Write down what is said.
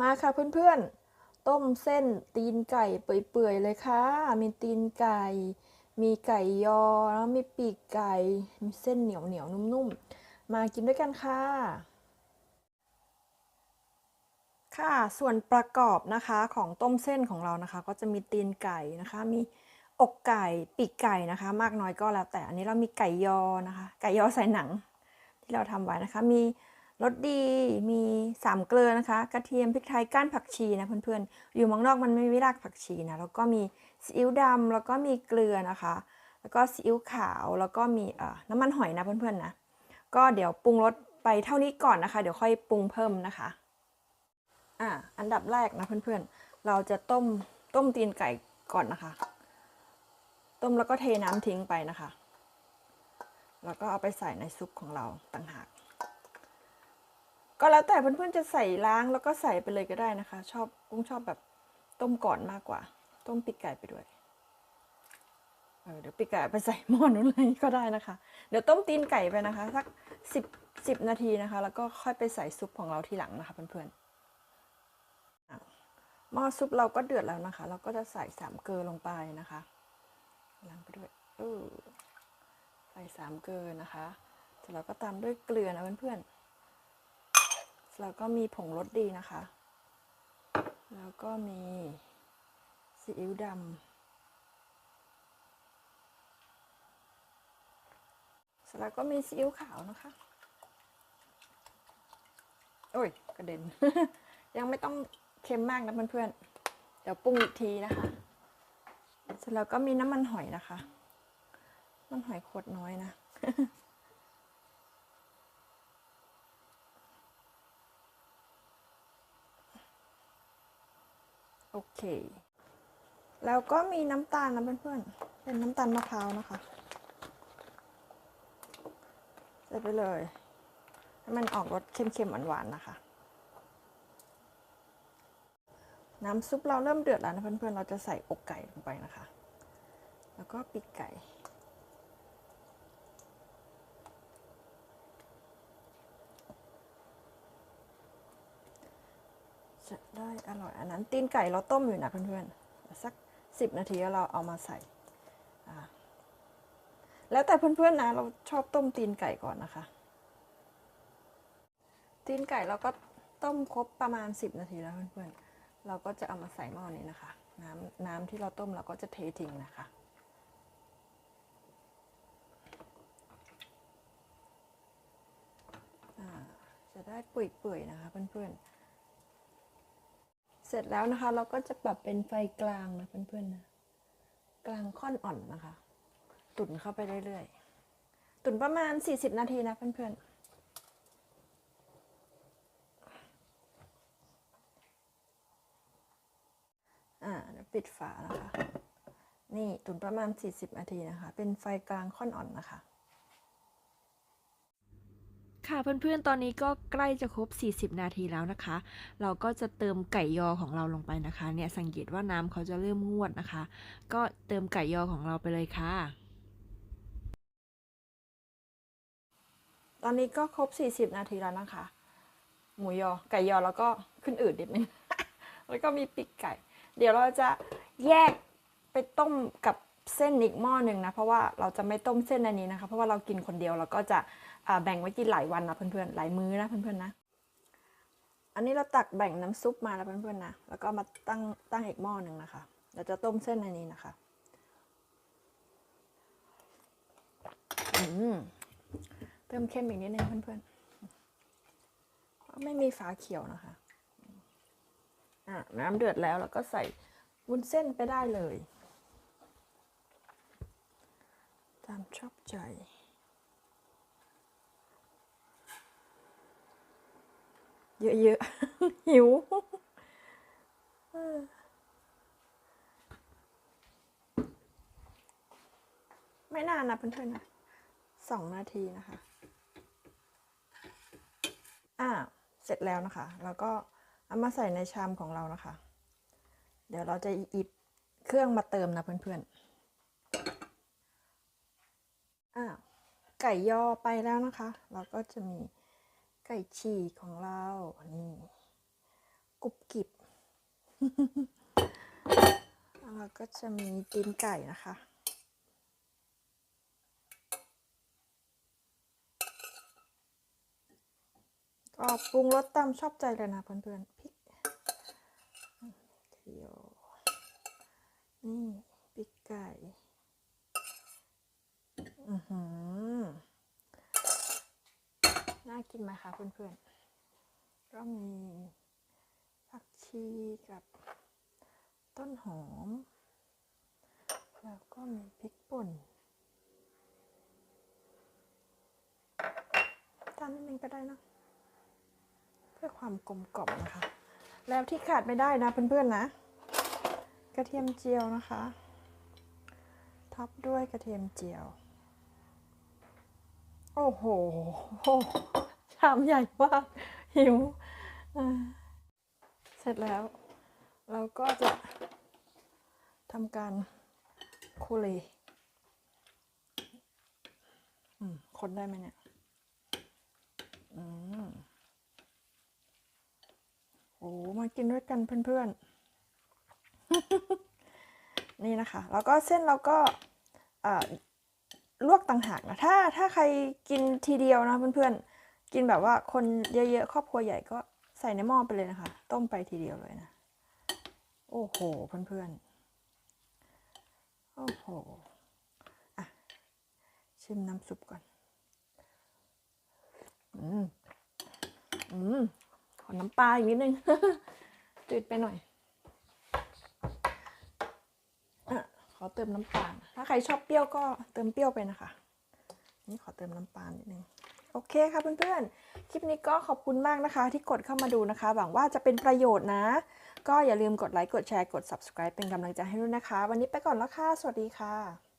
มาค่ะเพื่อนๆ ต้มเส้นตีนไก่เปื่อยๆเลยค่ะ มีตีนไก่ มีไก่ยอแล้วมีปีกไก่ มีเส้นเหนียวเหนียวๆนุ่มๆ มากินด้วยกันค่ะ ค่ะส่วนประกอบนะคะของต้มเส้นของเรานะคะ ก็จะมีตีนไก่นะคะ มีอกไก่ปีกไก่นะคะ มากน้อยก็แล้วแต่อันนี้เรามีไก่ยอนะคะ ไก่ยอใส่หนังที่เราทำไว้นะคะ มี รสดีมีสามเกลือนะคะ กระเทียมพริกไทยก้านผักชีนะเพื่อนๆ อยู่เมืองนอกมันไม่มีรากผักชีนะ แล้วก็มีซีอิ๊วดำแล้วก็มีเกลือนะคะ แล้วก็ซีอิ๊วขาวแล้วก็มีน้ำมันหอยนะเพื่อนๆนะ ก็เดี๋ยวปรุงรสไปเท่านี้ก่อนนะคะ เดี๋ยวค่อยปรุงเพิ่มนะคะอะอันดับแรกนะเพื่อนๆ เราจะต้มต้มตีนไก่ก่อนนะคะ ต้มแล้วก็เทน้ำทิ้งไปนะคะ แล้วก็เอาไปใส่ในซุปของเราต่างหาก ก็แล้วแต่เพื่อนๆจะใส่ล้างแล้วก็ใส่ไปเลยก็ได้นะคะ ชอบกุ้งชอบแบบต้มก่อนมากกว่า ต้มปีกไก่ไปด้วยเออเดี๋ยวปีกไก่ไปใส่หม้อนู้นเลยก็ได้นะคะ เดี๋ยวต้มตีนไก่ไปนะคะ สักสิบสิบนาทีนะคะ แล้วก็ค่อยไปใส่ซุปของเราทีหลังนะคะเพื่อนๆหม้อซุปเราก็เดือดแล้วนะคะ เราก็จะใส่สามเกลือลงไปนะคะล้างไปด้วยเออใส่สามเกลือนะคะเสร็จแล้วก็ตามด้วยเกลือนะเพื่อนๆ แล้วก็มีผงรสดีนะคะ แล้วก็มีซีอิ๊วดำเสร็จแล้วก็มีซีอิ๊วขาวนะคะ โอ้ย กระเด็น ยังไม่ต้องเค็มมากนะเพื่อนๆ เดี๋ยวปรุงอีกทีนะคะ เสร็จแล้วก็มีน้ำมันหอยนะคะ น้ำมันหอยขวดน้อยนะ โอเค แล้วก็มีน้ำตาลนะเพื่อนๆ เป็นน้ำตาลมะพร้าวนะคะใส่ไปเลยให้มันออกรสเค็มๆหวานๆนะคะ น้ำซุปเราเริ่มเดือดแล้วนะเพื่อนๆ เราจะใส่อกไก่ลงไปนะคะ แล้วก็ปีกไก่ จะได้อร่อยอันนั้นตีนไก่เราต้มอยู่นะเพื่อนๆสักสิบนาทีแล้วเราเอามาใส่แล้วแต่เพื่อนๆนะเราชอบต้มตีนไก่ก่อนนะคะ ตีนไก่เราก็ต้มครบประมาณสิบนาทีแล้วเพื่อนๆเราก็จะเอามาใส่หม้อนี้นะคะ น้ำน้ำที่เราต้มเราก็จะเททิ้งนะคะจะได้เปื่อยๆนะคะเพื่อนๆ ร็จแล้วนะคะ เราก็จะปรับเป็นไฟกลางนะเพื่อนๆนะกลางค่อนอ่อนนะคะ ตุ๋นเข้าไปเรื่อยๆ ตุ๋นประมาณ 40 นาทีนะเพื่อนๆอ่าเดี๋ยวปิดฝานะคะ นี่ตุ๋นประมาณ 40นาทีนะคะ เป็นไฟกลางค่อนอ่อนนะคะ ค่ะเพื่อนๆ ตอนนี้ก็ใกล้จะครบ 40 นาทีแล้วนะคะ เราก็จะเติมไก่ยอของเราลงไปนะคะ เนี่ยสังเกตว่าน้ำเขาจะเริ่มงวดนะคะ ก็เติมไก่ยอของเราไปเลยค่ะ ตอนนี้ก็ครบ 40 นาทีแล้วนะคะ หมูยอไก่ยอแล้วก็ขึ้นอืดนิดนึง แล้วก็มีปีกไก่ เดี๋ยวเราจะแยกไปต้มกับ เส้นอีกหม้อหนึ่งนะ เพราะว่าเราจะไม่ต้มเส้นอันนี้นะคะ เพราะว่าเรากินคนเดียวเราก็จะแบ่งไว้กินหลายวันนะเพื่อนๆ หลายมื้อนะเพื่อนๆนะ อันนี้เราตักแบ่งน้ำซุปมาแล้วเพื่อนๆนะ แล้วก็มาตั้งตั้งอีกหม้อหนึ่งนะคะ เราจะต้มเส้นอันนี้นะคะเติมเค็มอีกนิดนึงเพื่อนๆ ไม่มีฝาเขียวนะคะอะน้ำเดือดแล้วเราก็ใส่วุ้นเส้นไปได้เลย ตามชอบใจเยอะๆ หิว ไม่นานนะเพื่อนๆนะสองนาทีนะคะ อ่า เสร็จแล้วนะคะ แล้วก็เอามาใส่ในชามของเรานะคะ เดี๋ยวเราจะหยิบเครื่องมาเติมนะเพื่อนๆ อ่าไก่ยอไปแล้วนะคะ เราก็จะมีไก่ฉีกของเรานี่กรุบกริบแล้วก็จะมีตีนไก่นะคะ ก็ปรุงรสตามชอบใจเลยนะเพื่อนๆพริกเทียวนี่พริกไก่ อือหือ น่า กินไหมคะเพื่อนๆ ก็มีผักชีกับต้นหอม แล้วก็มีพริกป่นจานนิดนึงก็ได้นะ เพื่อความกลมกล่อมนะคะ แล้วที่ขาดไม่ได้นะเพื่อนๆนะ กระเทียมเจียวนะคะ ท็อปด้วยกระเทียมเจียว โอ้โหามใหญ่มากหิว เสร็จแล้ว เราก็จะทำการโคเลอืมคนได้ไหมเนี่ยอืมโอ้มากินด้วยกันเพื่อนๆ นี่นะคะ แล้วก็เส้นเราก็ลวกต่างหากนะ ถ้าถ้าใครกินทีเดียวนะเพื่อนๆ กินแบบว่าคนเยอะๆครอบครัวใหญ่ก็ใส่ในหม้อไปเลยนะคะ ต้มไปทีเดียวเลยนะ โอ้โหเพื่อนๆ โอ้โหอะชิมน้ำซุปก่อน อืม อืม ขอน้ำปลาอีกนิดนึงจืดไปหน่อยอะขอเติมน้ำปลถ้าใครชอบเปรี้ยวก็เติมเปรี้ยวไปนะคะ นี่ขอเติมน้ำปลนิดนึง โอเคค่ะเพื่อนๆ คลิปนี้ก็ขอบคุณมากนะคะ ที่กดเข้ามาดูนะคะ หวังว่าจะเป็นประโยชน์นะ ก็อย่าลืมกดไลค์ กดแชร์ กด subscribe เป็นกำลังใจให้ด้วยนะคะ วันนี้ไปก่อนแล้วค่ะ สวัสดีค่ะ